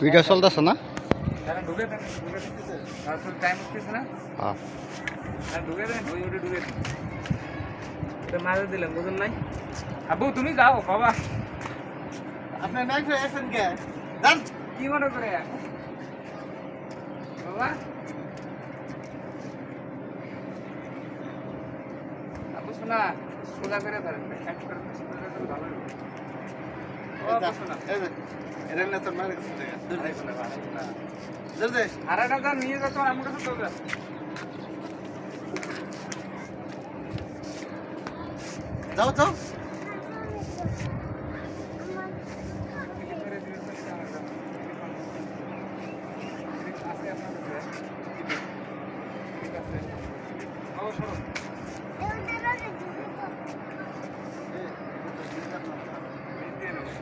Video চলতেছে না? তারা ঢুকে দেন ঢুকে দিতেছে আসলে টাইম হচ্ছে না? হ্যাঁ। আর ঢুকে দেন ওই ওটা ঢুকে দেন এটা মাঝে দিলাম বুঝুন নাই? আবু তুমি যাও বাবা। আপনি নেক্সট এসেন কে? যান। কি মনে করে? বাবা। আবু শোনা সোজা করে ধরেন এক করে সোজা করে ভালো একটা যা নিয়ে যাচ্ছ আমার কাছে তো যাও যাও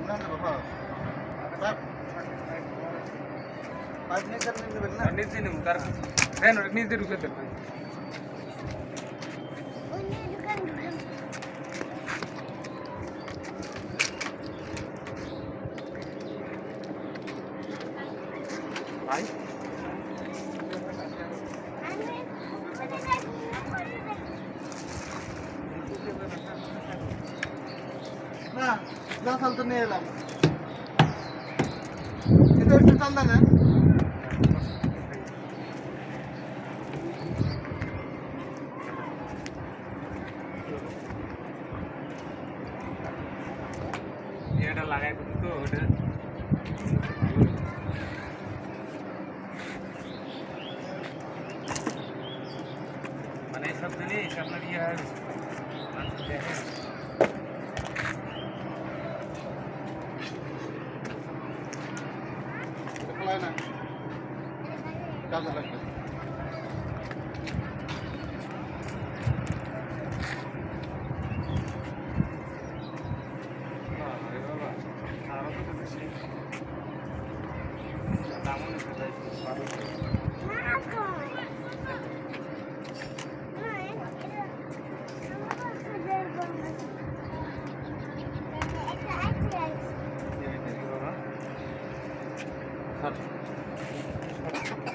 না না বাবা স্যার পাঁচ মিনিট আপনি নেবেন না নিজে ঢুকে দেন ভাই না যা চাল তো নিয়ে এলাম। একটু চাল না এটা লাগাই তো ওটা মানে এইসব জিনিস আপনার ইয়ে। মানুষ দেখে খোলায় না কাজে লাগবে। বাবারে বাবা, আরও তো বেশি। দামও নিতে চাই, বারো টাকা। এই দেখি বাবা। স্যার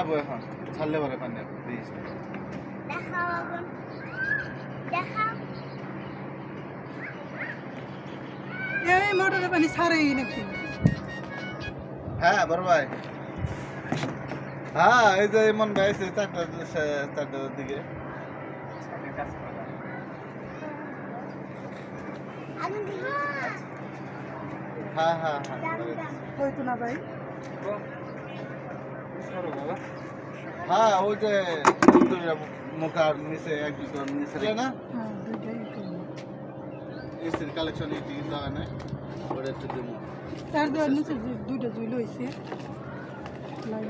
আবো এখন। ছাড়লে পারে পানি আবো প্লিজ দেখাও আগুন দেখাও এই মোটরের পানি ছাড়েই নাকি? হ্যাঁ বড় ভাই। হ্যাঁ এই যে মন ভাই আছে চারটা চারটার দিকে। হ্যাঁ হ্যাঁ হ্যাঁ না হ্যাঁ ওই যে মুখার নিচে এক দুটো নিচে না হ্যাঁ করব। এসির কালেকশন এই তিন দোকানে ওটা একটু দেবো তার দেওয়ার নিচে দুইটা জুইল হয়েছে লাইন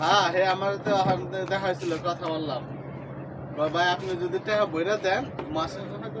হ্যাঁ হে আমার তো দেখা কথা বললাম। ভাই, আপনি যদি টাকা বইরা দেন, মাসে জন্য তো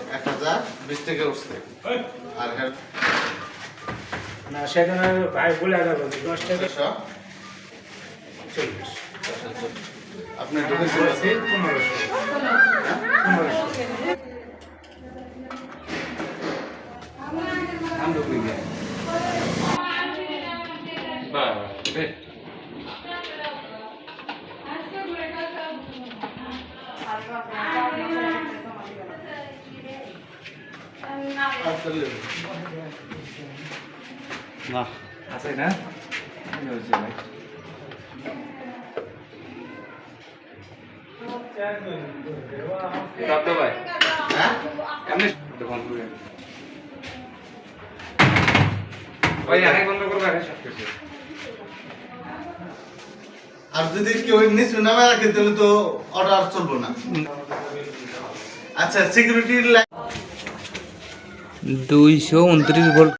বাবা এক হাজার বিশ টাকা উঠছে আর হ্যাঁ। না সেখানে ভাই বলে গেল দশ টাকা। চল্লিশ। আপনি ঢুকেছেন বলেছি পনেরোশো পনেরোশো। আমি ঢুকে বাহ বেশ না। আছে না? ভাই। হ্যাঁ? এমনি করে আর যদি কেউ নিচু নামে রাখে তাহলে তো অর্ডার চলবো না। আচ্ছা সিকিউরিটি দুইশো উনত্রিশ ভোল্ট।